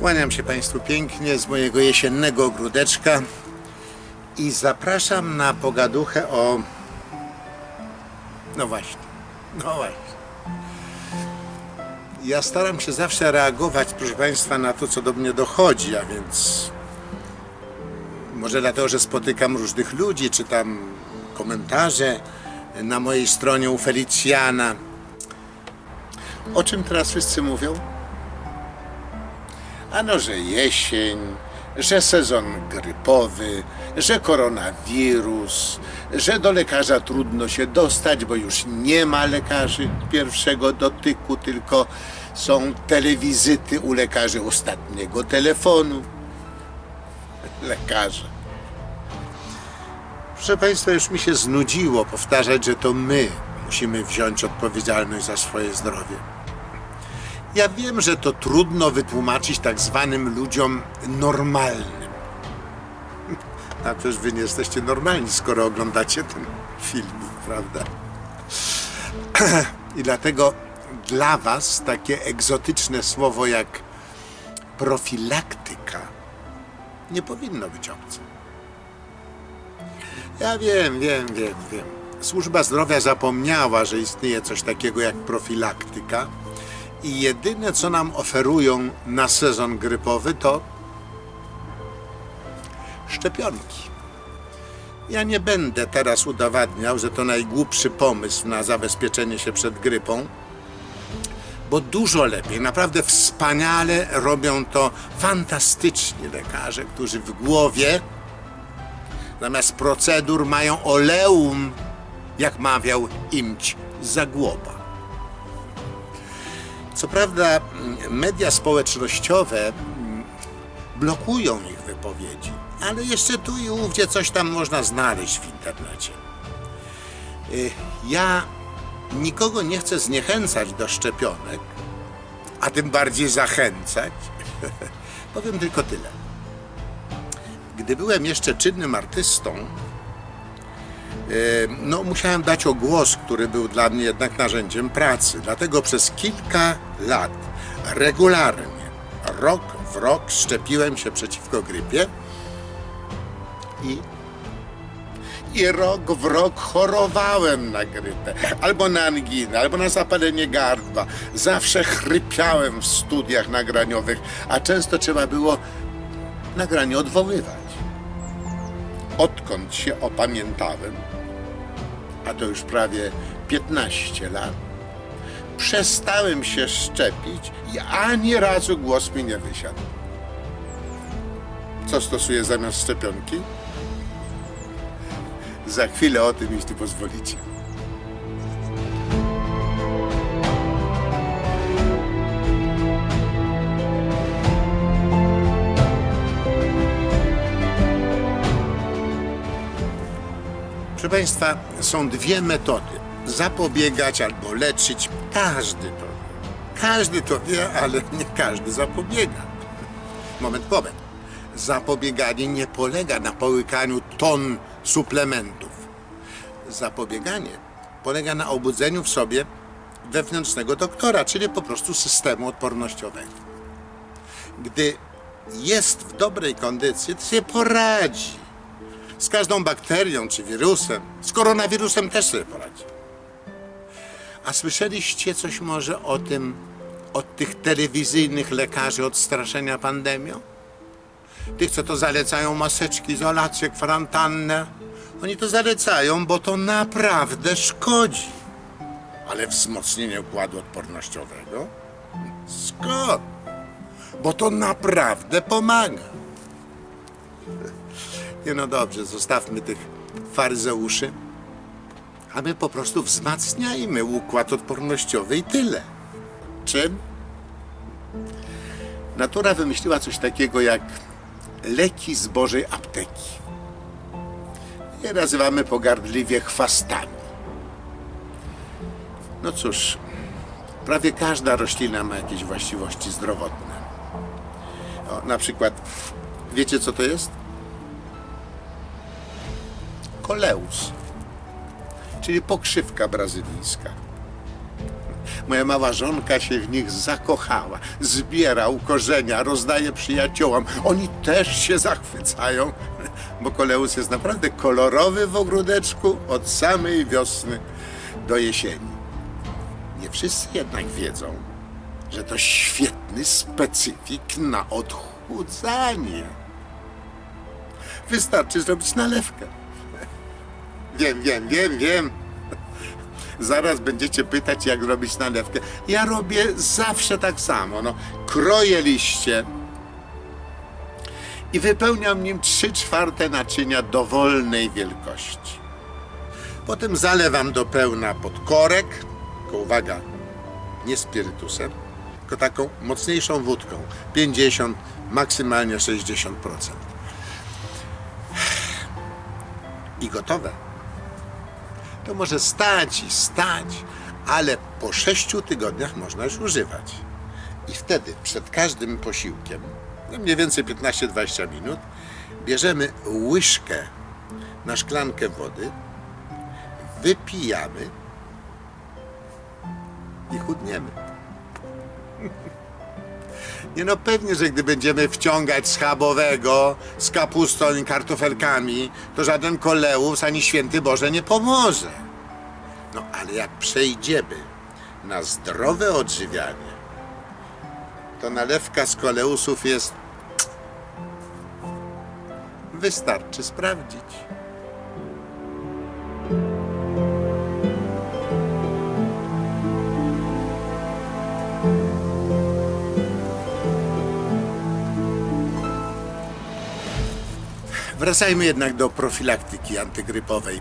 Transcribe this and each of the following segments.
Kłaniam się Państwu pięknie z mojego jesiennego ogródeczka i zapraszam na pogaduchę o. No właśnie, no właśnie. Ja staram się zawsze reagować, proszę Państwa, na to, co do mnie dochodzi, a więc może dlatego, że spotykam różnych ludzi, czytam komentarze na mojej stronie u Felicjana. O czym teraz wszyscy mówią? Ano, że jesień, że sezon grypowy, że koronawirus, że do lekarza trudno się dostać, bo już nie ma lekarzy pierwszego dotyku, tylko są telewizyty u lekarzy ostatniego telefonu. Lekarze. Proszę Państwa, już mi się znudziło powtarzać, że to my musimy wziąć odpowiedzialność za swoje zdrowie. Ja wiem, że to trudno wytłumaczyć tak zwanym ludziom normalnym. A przecież wy nie jesteście normalni, skoro oglądacie ten film, prawda? I dlatego dla was takie egzotyczne słowo jak profilaktyka nie powinno być obce. Ja wiem, wiem, wiem, wiem. Służba zdrowia zapomniała, że istnieje coś takiego jak profilaktyka i jedyne co nam oferują na sezon grypowy to szczepionki. Ja nie będę teraz udowadniał, że to najgłupszy pomysł na zabezpieczenie się przed grypą, bo dużo lepiej, naprawdę wspaniale robią to fantastyczni lekarze, którzy w głowie zamiast procedur mają oleum, jak mawiał imć Zagłoba. Co prawda, media społecznościowe blokują ich wypowiedzi, ale jeszcze tu i ówdzie coś tam można znaleźć w internecie. Y, Ja nikogo nie chcę zniechęcać do szczepionek, a tym bardziej zachęcać. Powiem tylko tyle. Gdy byłem jeszcze czynnym artystą, no, musiałem dać o głos, który był dla mnie jednak narzędziem pracy. Dlatego przez kilka lat regularnie, rok w rok szczepiłem się przeciwko grypie i, i rok w rok chorowałem na grypę, albo na anginę, albo na zapalenie gardła. Zawsze chrypiałem w studiach nagraniowych, a często trzeba było nagranie odwoływać. Odkąd się opamiętałem, a to już prawie 15 lat, przestałem się szczepić i ani razu głos mi nie wysiadł. Co stosuję zamiast szczepionki? Za chwilę o tym, jeśli pozwolicie. Proszę Państwa, są dwie metody. Zapobiegać albo leczyć. Każdy to wie. Każdy to wie, ale nie każdy zapobiega. Moment, moment. Zapobieganie nie polega na połykaniu ton suplementów. Zapobieganie polega na obudzeniu w sobie wewnętrznego doktora, czyli po prostu systemu odpornościowego. Gdy jest w dobrej kondycji, to sobie poradzi z każdą bakterią czy wirusem. Z koronawirusem też sobie poradzi. A słyszeliście coś może o tym, od tych telewizyjnych lekarzy od straszenia pandemią? Tych, co to zalecają maseczki, izolację, kwarantannę. Oni to zalecają, bo to naprawdę szkodzi. Ale wzmocnienie układu odpornościowego? Skąd? Bo to naprawdę pomaga. Nie no dobrze, zostawmy tych faryzeuszy, a my po prostu wzmacniajmy układ odpornościowy i tyle. Czym? Natura wymyśliła coś takiego jak leki z Bożej apteki. Je nazywamy pogardliwie chwastami. No cóż, prawie każda roślina ma jakieś właściwości zdrowotne. O, na przykład, wiecie co to jest? Koleus, czyli pokrzywka brazylijska. Moja mała żonka się w nich zakochała. Zbiera korzenia, rozdaje przyjaciołom. Oni też się zachwycają, bo koleus jest naprawdę kolorowy w ogródeczku od samej wiosny do jesieni. Nie wszyscy jednak wiedzą, że to świetny specyfik na odchudzanie. Wystarczy zrobić nalewkę. Wiem, wiem, wiem, wiem. Zaraz będziecie pytać, jak zrobić nalewkę. Ja robię zawsze tak samo. No, kroję liście i wypełniam nim trzy czwarte naczynia dowolnej wielkości. Potem zalewam do pełna pod korek, tylko uwaga, nie spirytusem, tylko taką mocniejszą wódką. 50, maksymalnie 60%. I gotowe to może stać i stać, ale po sześciu tygodniach można już używać. I wtedy przed każdym posiłkiem, no mniej więcej 15-20 minut, bierzemy łyżkę na szklankę wody, wypijamy i chudniemy. Nie no pewnie, że gdy będziemy wciągać schabowego z kapustą i kartofelkami, to żaden koleus ani święty Boże nie pomoże. No ale jak przejdziemy na zdrowe odżywianie, to nalewka z koleusów jest... Wystarczy sprawdzić. Wracajmy jednak do profilaktyki antygrypowej.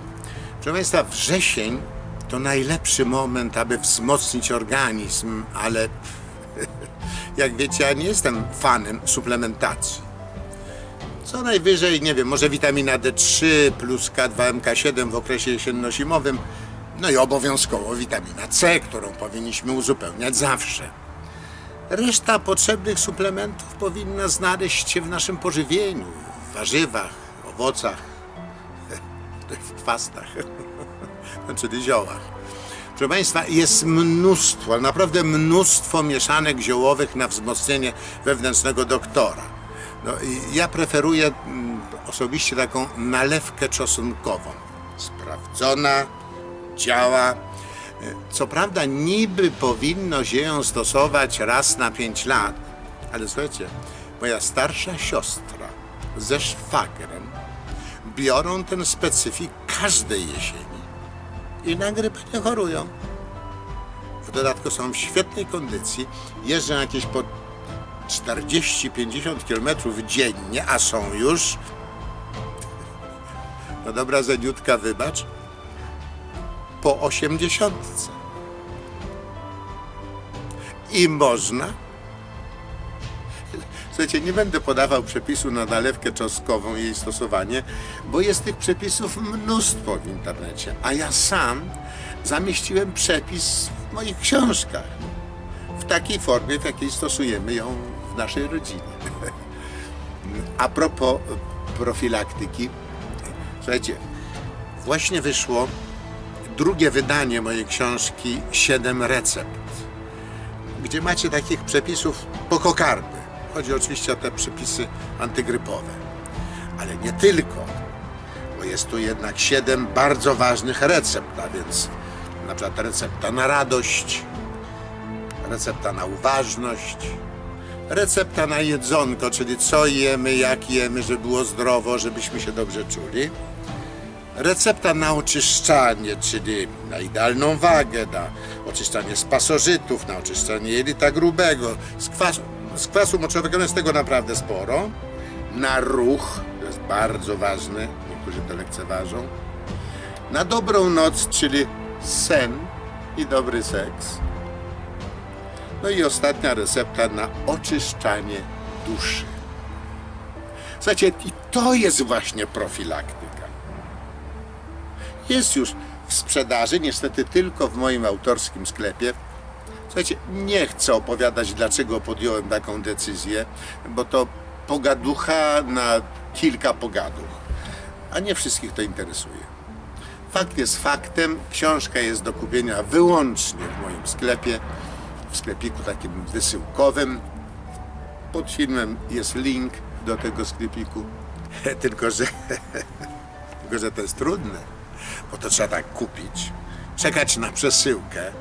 Proszę Państwa, wrzesień to najlepszy moment, aby wzmocnić organizm, ale jak wiecie, ja nie jestem fanem suplementacji. Co najwyżej, nie wiem, może witamina D3 plus K2, MK7 w okresie jesienno-zimowym, no i obowiązkowo witamina C, którą powinniśmy uzupełniać zawsze. Reszta potrzebnych suplementów powinna znaleźć się w naszym pożywieniu, w warzywach, owocach, w chwastach, czyli ziołach. Proszę Państwa, jest mnóstwo, naprawdę mnóstwo mieszanek ziołowych na wzmocnienie wewnętrznego doktora. No, ja preferuję mm, osobiście taką nalewkę czosnkową. Sprawdzona, działa. Co prawda niby powinno się ją stosować raz na pięć lat, ale słuchajcie, moja starsza siostra ze szwagrem biorą ten specyfik każdej jesieni i na grypę nie chorują. W dodatku są w świetnej kondycji, jeżdżą jakieś po 40-50 km dziennie, a są już, no dobra zeniutka, wybacz, po 80. I można. Słuchajcie, nie będę podawał przepisu na nalewkę czosnkową i jej stosowanie, bo jest tych przepisów mnóstwo w internecie, a ja sam zamieściłem przepis w moich książkach w takiej formie, w jakiej stosujemy ją w naszej rodzinie. A propos profilaktyki, słuchajcie, właśnie wyszło drugie wydanie mojej książki Siedem recept, gdzie macie takich przepisów pokokarny. Chodzi oczywiście o te przepisy antygrypowe, ale nie tylko, bo jest tu jednak siedem bardzo ważnych recept, a więc na przykład recepta na radość, recepta na uważność, recepta na jedzonko, czyli co jemy, jak jemy, żeby było zdrowo, żebyśmy się dobrze czuli. Recepta na oczyszczanie, czyli na idealną wagę, na oczyszczanie z pasożytów, na oczyszczanie jelita grubego, z kwasu, z kwasu moczowego, jest tego naprawdę sporo. Na ruch, to jest bardzo ważne, niektórzy to lekceważą. Na dobrą noc, czyli sen i dobry seks. No i ostatnia recepta na oczyszczanie duszy. Słuchajcie, i to jest właśnie profilaktyka. Jest już w sprzedaży, niestety tylko w moim autorskim sklepie. Słuchajcie, nie chcę opowiadać, dlaczego podjąłem taką decyzję, bo to pogaducha na kilka pogaduch, a nie wszystkich to interesuje. Fakt jest faktem, książka jest do kupienia wyłącznie w moim sklepie, w sklepiku takim wysyłkowym. Pod filmem jest link do tego sklepiku, tylko że, tylko że to jest trudne, bo to trzeba tak kupić, czekać na przesyłkę,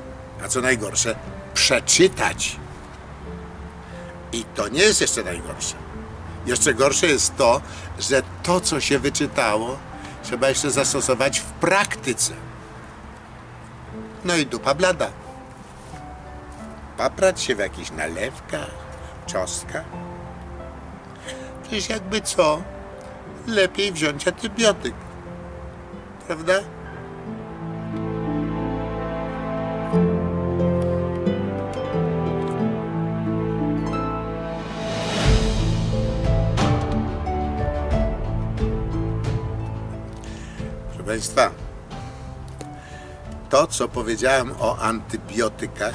a co najgorsze, przeczytać. I to nie jest jeszcze najgorsze. Jeszcze gorsze jest to, że to, co się wyczytało, trzeba jeszcze zastosować w praktyce. No i dupa blada. Paprać się w jakichś nalewkach, czosnkach. Przecież jakby co, lepiej wziąć antybiotyk. Prawda? Państwa, to co powiedziałem o antybiotykach,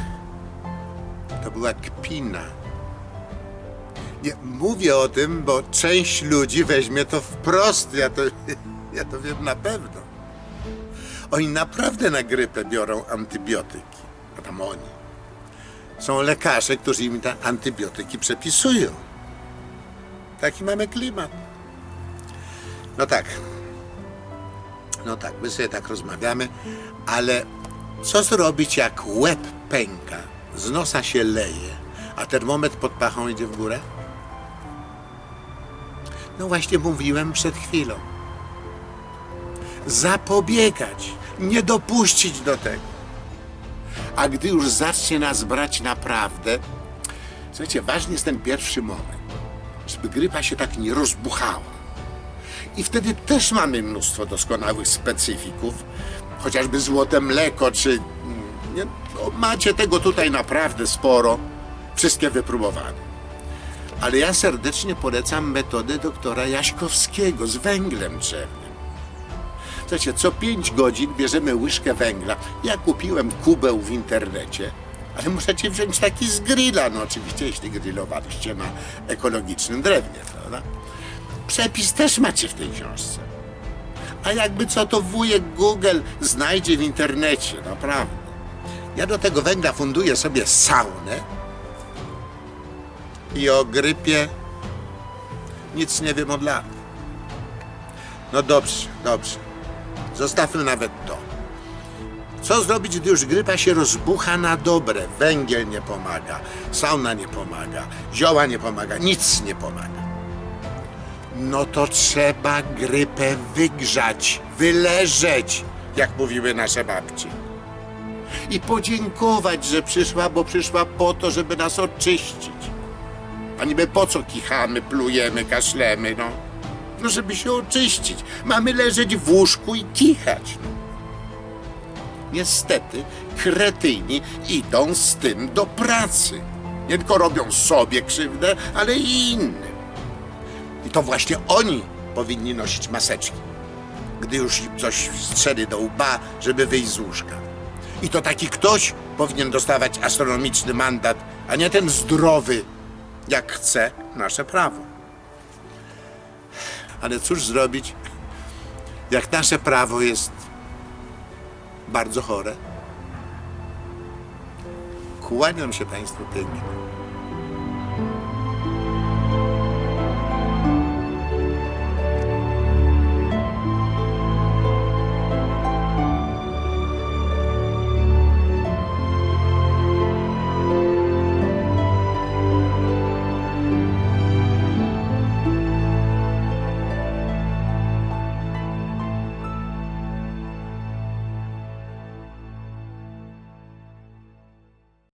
to była kpina. Nie, mówię o tym, bo część ludzi weźmie to wprost. Ja to, ja to wiem na pewno. Oni naprawdę na grypę biorą antybiotyki. A tam oni. Są lekarze, którzy im te antybiotyki przepisują. Taki mamy klimat. No tak. No tak, my sobie tak rozmawiamy, ale co zrobić, jak łeb pęka, z nosa się leje, a termometr pod pachą idzie w górę? No właśnie mówiłem przed chwilą. Zapobiegać, nie dopuścić do tego. A gdy już zacznie nas brać naprawdę, słuchajcie, ważny jest ten pierwszy moment, żeby grypa się tak nie rozbuchała. I wtedy też mamy mnóstwo doskonałych specyfików, chociażby złote mleko, czy mm, nie, no, macie tego tutaj naprawdę sporo, wszystkie wypróbowane. Ale ja serdecznie polecam metodę doktora Jaśkowskiego z węglem drzewnym. Słuchajcie, co 5 godzin bierzemy łyżkę węgla. Ja kupiłem kubeł w internecie, ale możecie wziąć taki z grilla, no oczywiście, jeśli grillowaliście na ekologicznym drewnie, prawda? Przepis też macie w tej książce. A jakby co, to wujek Google znajdzie w internecie, naprawdę. Ja do tego węgla funduję sobie saunę i o grypie nic nie wiem od lat. No dobrze, dobrze. Zostawmy nawet to. Co zrobić, gdy już grypa się rozbucha na dobre? Węgiel nie pomaga, sauna nie pomaga, zioła nie pomaga, nic nie pomaga. No to trzeba grypę wygrzać, wyleżeć, jak mówiły nasze babcie. I podziękować, że przyszła, bo przyszła po to, żeby nas oczyścić. A niby po co kichamy, plujemy, kaszlemy, no? No, żeby się oczyścić. Mamy leżeć w łóżku i kichać. No. Niestety, kretyni idą z tym do pracy. Nie tylko robią sobie krzywdę, ale i innym. To właśnie oni powinni nosić maseczki, gdy już coś strzeli do łba, żeby wyjść z łóżka. I to taki ktoś powinien dostawać astronomiczny mandat, a nie ten zdrowy, jak chce nasze prawo. Ale cóż zrobić, jak nasze prawo jest bardzo chore? Kłaniam się Państwu pięknie.